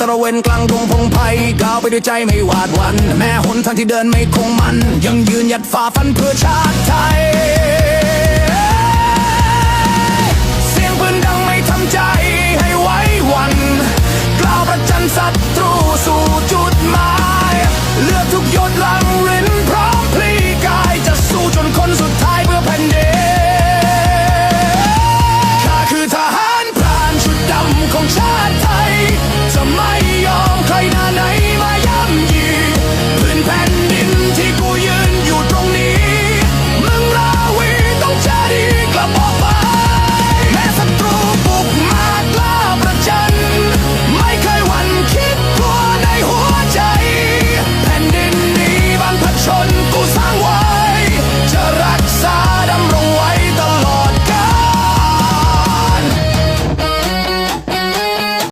ตระเวนกลางดงพงไพ่ก้าวไปด้วยใจไม่หวาดวัน แม้หนทางที่เดินไม่คงมัน ยังยืนหยัดฝ่าฟันเพื่อชาติไทย